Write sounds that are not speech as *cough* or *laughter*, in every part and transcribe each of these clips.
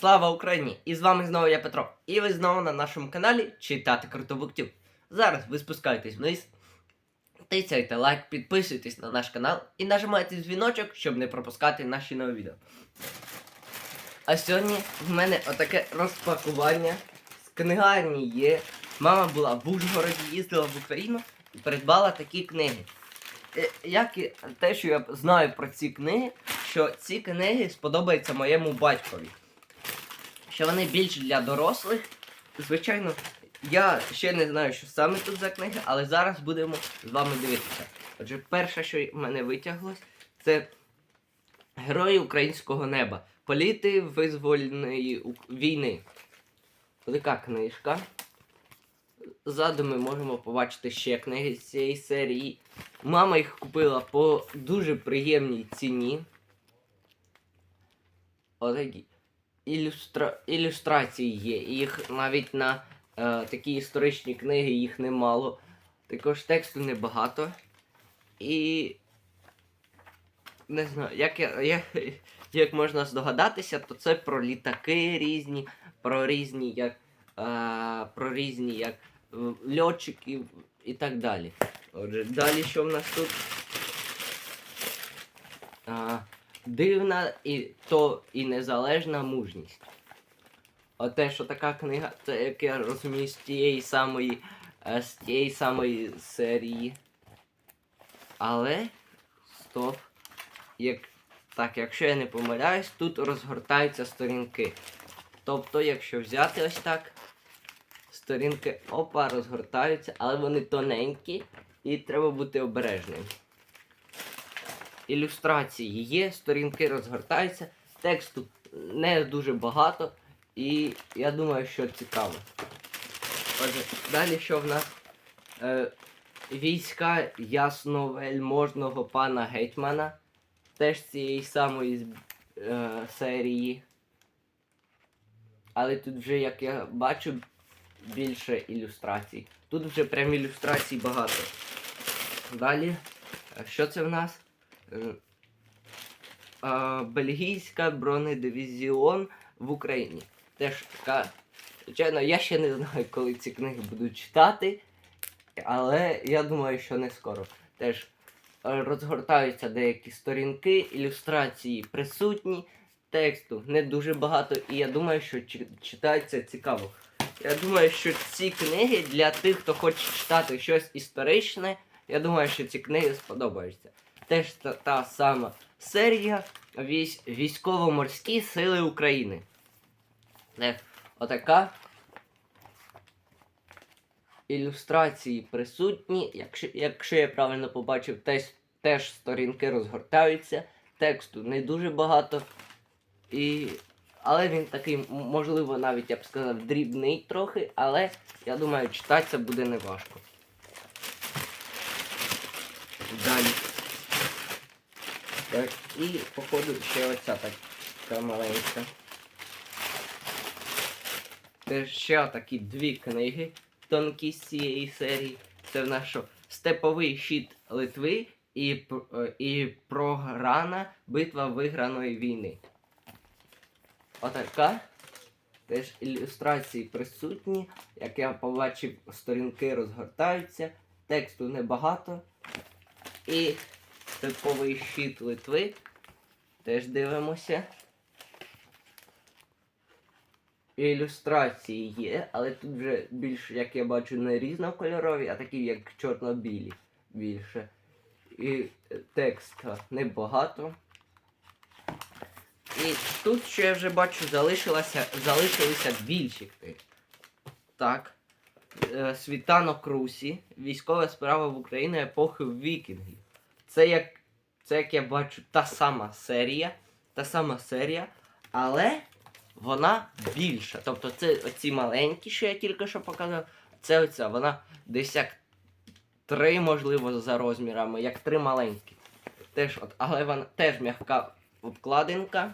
Слава Україні! І з вами знову я Петро. І ви знову на нашому каналі Читати Крутобуктів. Зараз ви спускаєтесь вниз, тицяйте лайк, підписуйтесь на наш канал і нажимайте дзвіночок, щоб не пропускати наші нові відео. А сьогодні в мене отаке розпакування з книгарні є. Мама була в Ужгороді, їздила в Україну і придбала такі книги. Е, Як і те, що я знаю про ці книги, що ці книги сподобаються моєму батькові. Що вони більш для дорослих. Звичайно, я ще не знаю, що саме тут за книги, але зараз будемо з вами дивитися. Отже, перше, що в мене витяглось, це Герої українського неба. Політи визвольної війни. Така книжка. Ззаду ми можемо побачити ще книги з цієї серії. Мама їх купила по дуже приємній ціні. Отакі. Ілюстра... Ілюстрації є. Їх навіть на е, такі історичні книги їх немало. Також тексту небагато. І. Не знаю, як, я, як, *laughs* як можна здогадатися, то це про літаки різні, про різні як. Е, про різні як е, льотчиків і так далі. Отже, далі що в нас тут? А, дивна і то і незалежна мужність. Оте, що така книга, це як я розумію, з тієї самої, е, з тієї самої серії. Але стоп. Як, так, якщо я не помиляюсь, тут розгортаються сторінки. Тобто, якщо взяти ось так, сторінки опа розгортаються, але вони тоненькі і треба бути обережним. Ілюстрації є, сторінки розгортаються, тексту не дуже багато, і я думаю, що цікаво. Отже, далі що в нас? Е, війська ясновельможного пана гетьмана. Теж цієї самої е, серії. Але тут вже, як я бачу, більше ілюстрацій. Тут вже прям ілюстрацій багато. Далі, е, що це в нас? Е, е, Бельгійська бронедивізіон в Україні. Теж така. Звичайно, я ще не знаю, коли ці книги буду читати, але я думаю, що не скоро. Теж е, розгортаються деякі сторінки, ілюстрації присутні, тексту не дуже багато, і я думаю, що читається цікаво. Я думаю, що ці книги для тих, хто хоче читати щось історичне, я думаю, що ці книги сподобаються. Теж та, та сама серія військ, Військово-морські сили України. Це отака. Ілюстрації присутні. Якщо, якщо я правильно побачив, теж, теж сторінки розгортаються. Тексту не дуже багато. І... Але він такий, можливо, навіть я б сказав, дрібний трохи, але я думаю, читатися буде неважко. Далі. Так, і походу ще оця така маленька. Теж ще такі дві книги тонкі з цієї серії. Це в нас Степовий щит Литви і, е, і програна битва виграної війни. Отака. Теж ілюстрації присутні. Як я побачив, сторінки розгортаються, тексту небагато. І типовий щит Литви. Теж дивимося. Ілюстрації є, але тут вже більш, як я бачу, не різнокольорові, а такі як чорно-білі більше. І текста небагато. І тут, що я вже бачу, залишилося, залишилися більші. Так. Е, Світанок Русі. Військова справа в Україні епохи вікінгів. Це як, це як я бачу та сама серія. Та сама серія, але вона більша. Тобто це оці маленькі, що я тільки що показав. Це оця, вона десь як три, можливо, за розмірами, як три маленькі. Теж от, але вона теж м'яка обкладинка.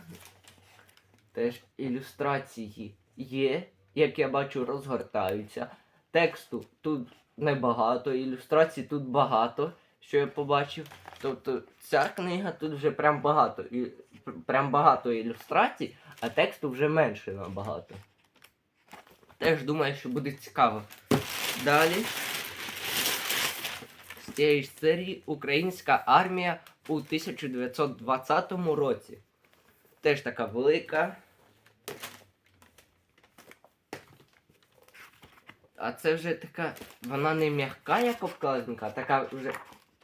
Теж ілюстрації є, як я бачу, розгортаються. Тексту тут небагато, ілюстрацій тут багато, що я побачив. Тобто ця книга тут вже прям багато. І, прям багато ілюстрацій, а тексту вже менше набагато. Теж думаю, що буде цікаво. Далі. З цієї ж серії Українська армія у 1920 році. Теж така велика. А це вже така, вона не м'яка, як обкладинка, а така вже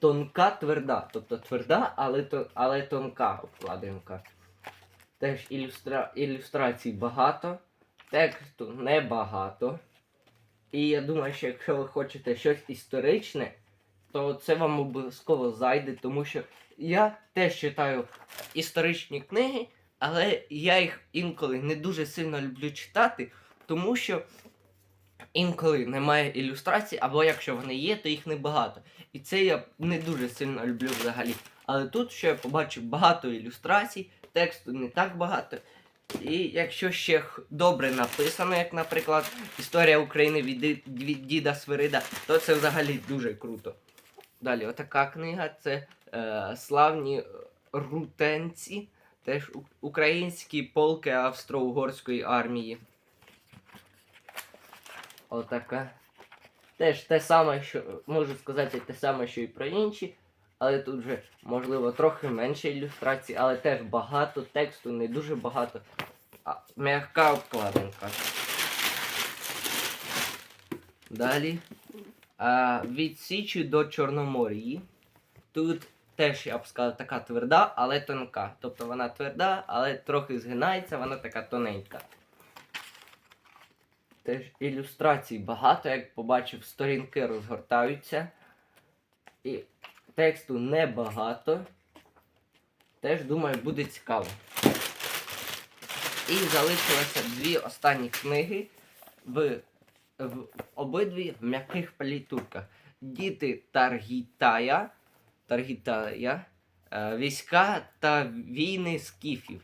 тонка, тверда. Тобто тверда, але, то, але тонка обкладинка. Теж ілюстра... ілюстрацій багато, тексту небагато. І я думаю, що якщо ви хочете щось історичне, то це вам обов'язково зайде, тому що я теж читаю історичні книги, але я їх інколи не дуже сильно люблю читати, тому що інколи немає ілюстрацій, або якщо вони є, то їх небагато. І це я не дуже сильно люблю взагалі. Але тут ще я побачив багато ілюстрацій, тексту не так багато. І якщо ще добре написано, як, наприклад, Історія України від, діда Свирида, то це взагалі дуже круто. Далі, отака книга це е, Славні рутенці, теж українські полки Австро-Угорської армії. Отака. Теж те саме, що можу сказати, те саме, що і про інші. Але тут вже, можливо, трохи менше ілюстрацій, але теж багато тексту, не дуже багато. А, м'яка обкладинка. Далі. А, від Січі до Чорноморії. Тут теж, я б сказав, така тверда, але тонка. Тобто вона тверда, але трохи згинається, вона така тоненька. Теж ілюстрацій багато, як побачив, сторінки розгортаються. І тексту небагато. Теж думаю, буде цікаво. І залишилося дві останні книги в, в обидві в м'яких палітурках. Діти Таргітая, Таргітая, е, війська та війни скіфів.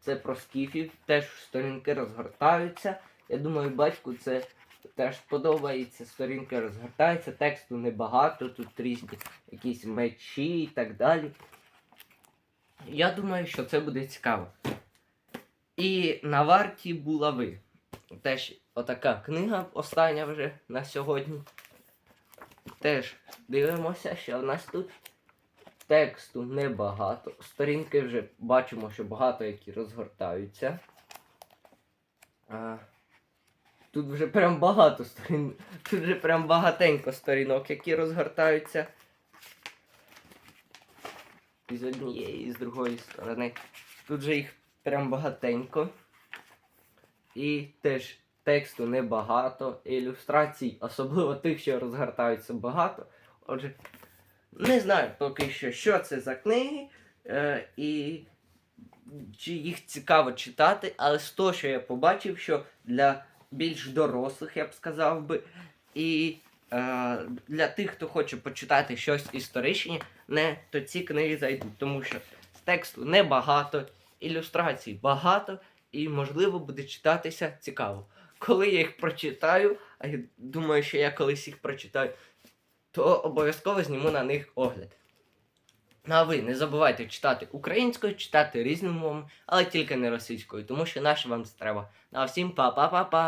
Це про скіфів, теж сторінки розгортаються. Я думаю, батьку це теж подобається. Сторінки розгортаються, тексту небагато, тут різні якісь мечі і так далі. Я думаю, що це буде цікаво. І на варті булави. Теж отака книга остання вже на сьогодні. Теж дивимося, що в нас тут тексту небагато. Сторінки вже бачимо, що багато які розгортаються. А, тут вже прям багато сторін. Тут вже прям багатенько сторінок, які розгортаються. І з однієї, і з другої сторони. Тут же їх прям багатенько. І теж тексту небагато, ілюстрацій, особливо тих, що розгортаються багато. Отже, не знаю поки що, що це за книги, е, і чи їх цікаво читати, але з того, що я побачив, що для більш дорослих, я б сказав би, і е, для тих, хто хоче почитати щось історичне, не, то ці книги зайдуть, тому що тексту небагато, ілюстрацій багато, і можливо буде читатися цікаво. Коли я їх прочитаю, а я думаю, що я колись їх прочитаю, то обов'язково зніму на них огляд. Ну а ви не забувайте читати українською, читати різними мовами, але тільки не російською, тому що наше вам треба. Ну а всім па-па-па-па!